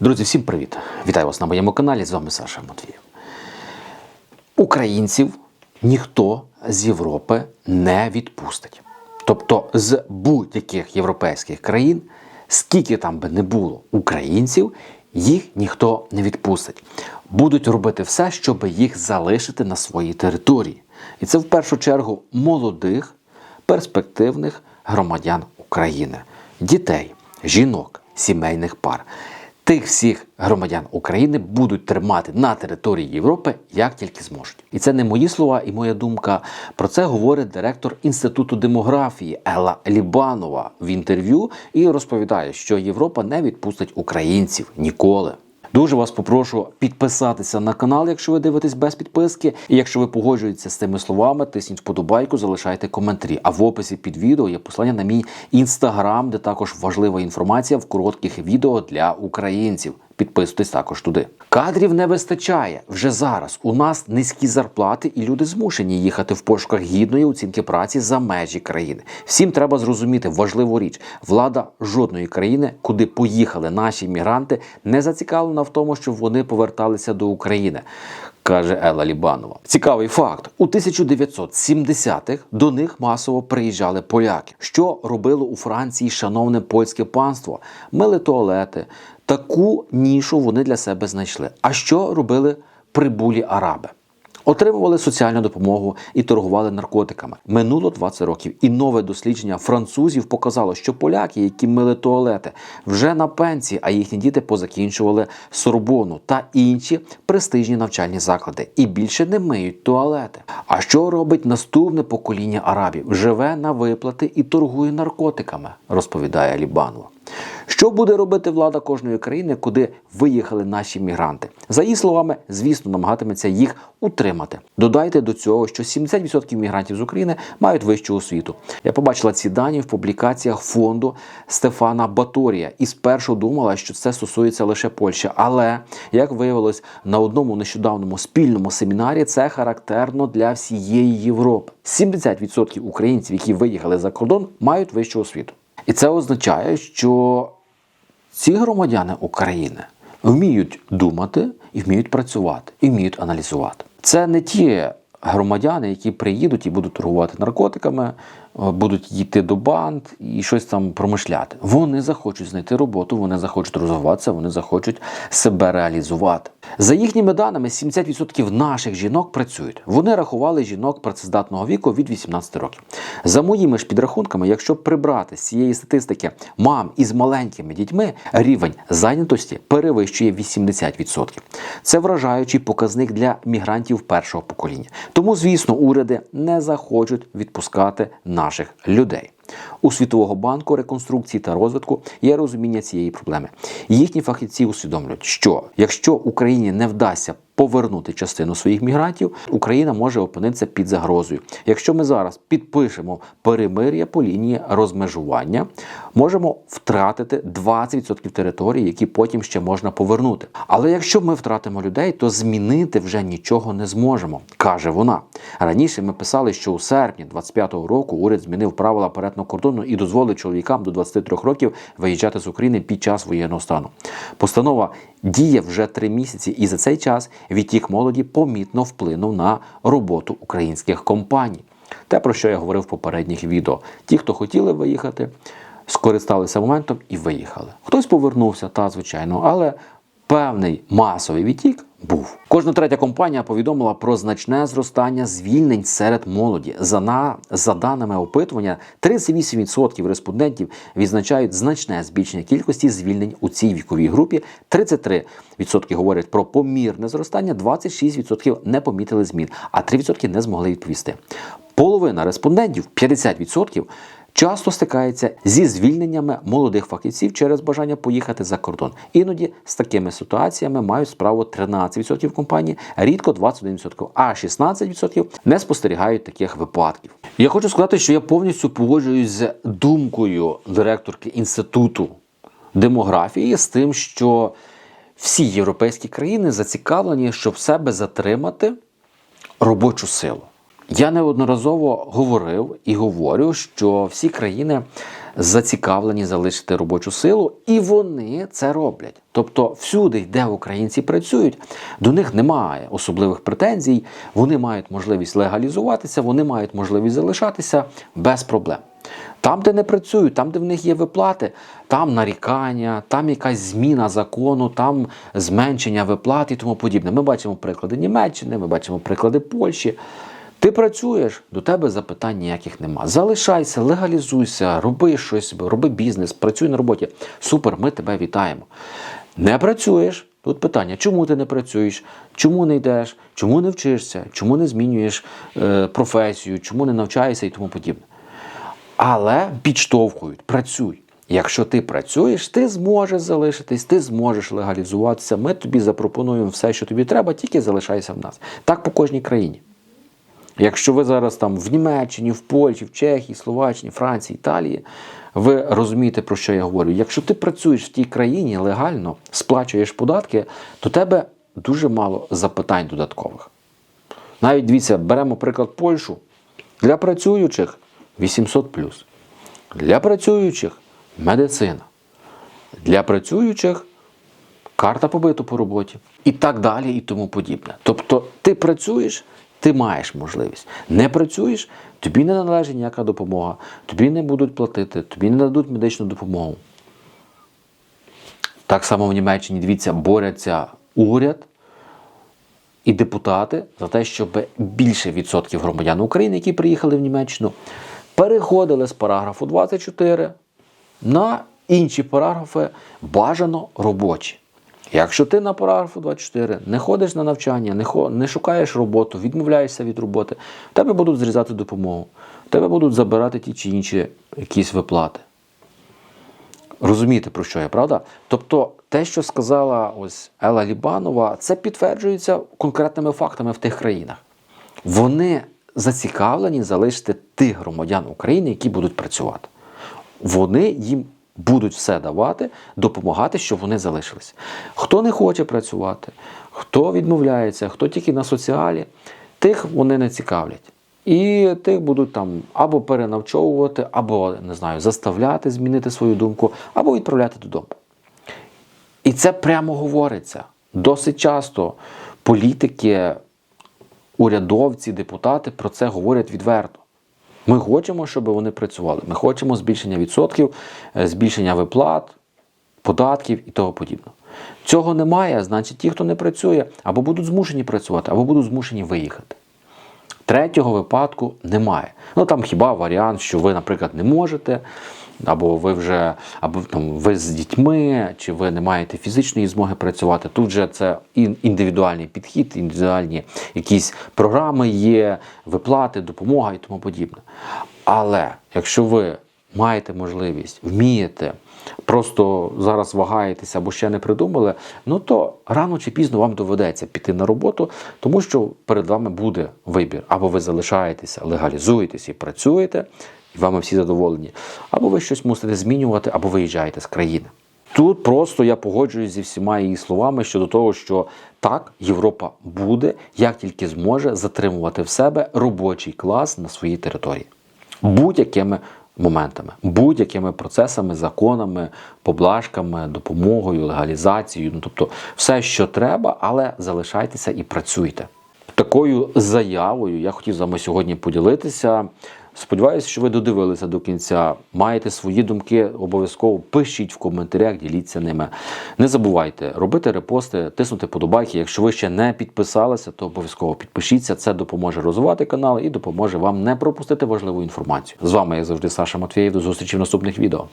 Друзі, всім привіт! Вітаю вас на моєму каналі. З вами Саша Матвієв. Українців ніхто з Європи не відпустить. Тобто з будь-яких європейських країн, скільки там би не було українців, їх ніхто не відпустить. Будуть робити все, щоб їх залишити на своїй території. І це в першу чергу молодих, перспективних громадян України, дітей, жінок, сімейних пар. Тих всіх громадян України будуть тримати на території Європи як тільки зможуть. І це не мої слова і моя думка. Про це говорить директор Інституту демографії Ела Лібанова в інтерв'ю і розповідає, що Європа не відпустить українців ніколи. Дуже вас попрошу підписатися на канал, якщо ви дивитесь без підписки. І якщо ви погоджуєтеся з цими словами, тисніть вподобайку, залишайте коментарі. А в описі під відео є послання на мій інстаграм, де також важлива інформація в коротких відео для українців. Підписуйтесь також туди. Кадрів не вистачає вже зараз. У нас низькі зарплати, і люди змушені їхати в пошуках гідної оцінки праці за межі країни. Всім треба зрозуміти важливу річ: влада жодної країни, куди поїхали наші мігранти, не зацікавлена в тому, щоб вони поверталися до України. Каже Елла Лібанова. Цікавий факт: у 1970-х до них масово приїжджали поляки. Що робило у Франції шановне польське панство? Мили туалети. Таку нішу вони для себе знайшли. А що робили прибулі араби? Отримували соціальну допомогу і торгували наркотиками. Минуло 20 років, і нове дослідження французів показало, що поляки, які мили туалети, вже на пенсії, а їхні діти позакінчували Сорбону та інші престижні навчальні заклади і більше не миють туалети. А що робить наступне покоління арабів? Живе на виплати і торгує наркотиками, розповідає Лібанова. Що буде робити влада кожної країни, куди виїхали наші мігранти? За її словами, звісно, намагатиметься їх утримати. Додайте до цього, що 70% мігрантів з України мають вищу освіту. Я побачила ці дані в публікаціях фонду Стефана Баторія і спершу думала, що це стосується лише Польщі. Але як виявилось на одному нещодавному спільному семінарі, це характерно для всієї Європи. 70% українців, які виїхали за кордон, мають вищу освіту. І це означає, що ці громадяни України вміють думати і вміють працювати, і вміють аналізувати. Це не ті громадяни, які приїдуть і будуть торгувати наркотиками, будуть йти до банд і щось там промишляти. Вони захочуть знайти роботу, вони захочуть розвиватися, вони захочуть себе реалізувати. За їхніми даними, 70% наших жінок працюють. Вони рахували жінок працездатного віку від 18 років. За моїми ж підрахунками, якщо прибрати з цієї статистики мам із маленькими дітьми, рівень зайнятості перевищує 80%. Це вражаючий показник для мігрантів першого покоління. Тому, звісно, уряди не захочуть відпускати наших людей. У Світового банку реконструкції та розвитку є розуміння цієї проблеми. Їхні фахівці усвідомлюють, що якщо Україні не вдасться повернути частину своїх мігрантів, Україна може опинитися під загрозою. Якщо ми зараз підпишемо перемир'я по лінії розмежування, можемо втратити 20% території, які потім ще можна повернути. Але якщо ми втратимо людей, то змінити вже нічого не зможемо, каже вона. Раніше ми писали, що у серпні 25-го року уряд змінив правила перетину кордону і дозволив чоловікам до 23 років виїжджати з України під час воєнного стану. Постанова діє вже три місяці, і за цей час відтік молоді помітно вплинув на роботу українських компаній. Те, про що я говорив в попередніх відео. Ті, хто хотіли виїхати, скористалися моментом і виїхали. Хтось повернувся, та звичайно, але певний масовий відтік був. Кожна третя компанія повідомила про значне зростання звільнень серед молоді. За на за даними опитування, 38% респондентів відзначають значне збільшення кількості звільнень у цій віковій групі. 33% говорять про помірне зростання, 26% не помітили змін, а 3% не змогли відповісти. Половина респондентів 50% часто стикається зі звільненнями молодих фахівців через бажання поїхати за кордон. Іноді з такими ситуаціями мають справу 13% компаній, рідко 21%, а 16% не спостерігають таких випадків. Я хочу сказати, що я повністю погоджуюсь з думкою директорки інституту демографії з тим, що всі європейські країни зацікавлені, щоб в себе затримати робочу силу. Я неодноразово говорив і говорю, що всі країни зацікавлені залишити робочу силу, і вони це роблять. Тобто, всюди, де українці працюють, до них немає особливих претензій. Вони мають можливість легалізуватися, вони мають можливість залишатися без проблем. Там, де не працюють, там, де в них є виплати, там нарікання, там якась зміна закону, там зменшення виплат і тому подібне. Ми бачимо приклади Німеччини, ми бачимо приклади Польщі. Ти працюєш, до тебе запитань ніяких нема. Залишайся, легалізуйся, роби щось, роби бізнес, працюй на роботі. Супер, ми тебе вітаємо. Не працюєш. Тут питання, чому ти не працюєш, чому не йдеш, чому не вчишся, чому не змінюєш е, професію, чому не навчаєшся і тому подібне. Але підштовхують, працюй. Якщо ти працюєш, ти зможеш залишитись, ти зможеш легалізуватися. Ми тобі запропонуємо все, що тобі треба, тільки залишайся в нас. Так по кожній країні. Якщо ви зараз там в Німеччині, в Польщі, в Чехії, Словаччині, Франції, Італії, ви розумієте, про що я говорю. Якщо ти працюєш в тій країні легально, сплачуєш податки, то тебе дуже мало запитань додаткових. Навіть дивіться, беремо приклад Польщу. Для працюючих 800 Для працюючих медицина. Для працюючих карта побиту по роботі і так далі, і тому подібне. Тобто ти працюєш, ти маєш можливість. Не працюєш, тобі не належить ніяка допомога, тобі не будуть платити, тобі не дадуть медичну допомогу. Так само в Німеччині, дивіться, борються уряд і депутати за те, щоб більше відсотків громадян України, які приїхали в Німеччину, переходили з параграфу 24 на інші параграфи бажано робочі. Якщо ти на параграфу 24 не ходиш на навчання, не, шукаєш роботу, відмовляєшся від роботи, тебе будуть зрізати допомогу, тебе будуть забирати ті чи інші якісь виплати. Розумієте, про що я, правда? Тобто, те, що сказала ось Ела Лібанова, це підтверджується конкретними фактами в тих країнах. Вони зацікавлені залишити тих громадян України, які будуть працювати. Вони їм будуть все давати, допомагати, щоб вони залишились. Хто не хоче працювати, хто відмовляється, хто тільки на соціалі, тих вони не цікавлять. І тих будуть там або перенавчовувати, або не знаю, заставляти змінити свою думку, або відправляти додому. І це прямо говориться. Досить часто політики, урядовці, депутати про це говорять відверто. Ми хочемо, щоб вони працювали. Ми хочемо збільшення відсотків, е, збільшення виплат, податків і того подібного. Цього немає, значить, ті, хто не працює, або будуть змушені працювати, або будуть змушені виїхати. Третього випадку немає. Ну там хіба варіант, що ви, наприклад, не можете, або ви вже або там ви з дітьми, чи ви не маєте фізичної змоги працювати. Тут же це індивідуальний підхід, індивідуальні якісь програми є, виплати, допомога і тому подібне. Але якщо ви маєте можливість, вмієте, просто зараз вагаєтеся або ще не придумали, ну то рано чи пізно вам доведеться піти на роботу, тому що перед вами буде вибір. Або ви залишаєтеся, легалізуєтесь і працюєте, і вами всі задоволені, або ви щось мусите змінювати, або виїжджаєте з країни. Тут просто я погоджуюсь зі всіма її словами щодо того, що так, Європа буде, як тільки зможе, затримувати в себе робочий клас на своїй території будь-якими моментами, будь-якими процесами, законами, поблажками, допомогою, легалізацією. Ну тобто, все, що треба, але залишайтеся і працюйте. Такою заявою я хотів з вами сьогодні поділитися. Сподіваюся, що ви додивилися до кінця. Маєте свої думки, обов'язково пишіть в коментарях, діліться ними. Не забувайте робити репости, тиснути подобайки. Якщо ви ще не підписалися, то обов'язково підпишіться. Це допоможе розвивати канал і допоможе вам не пропустити важливу інформацію. З вами, як завжди, Саша Матвієв. До зустрічі в наступних відео.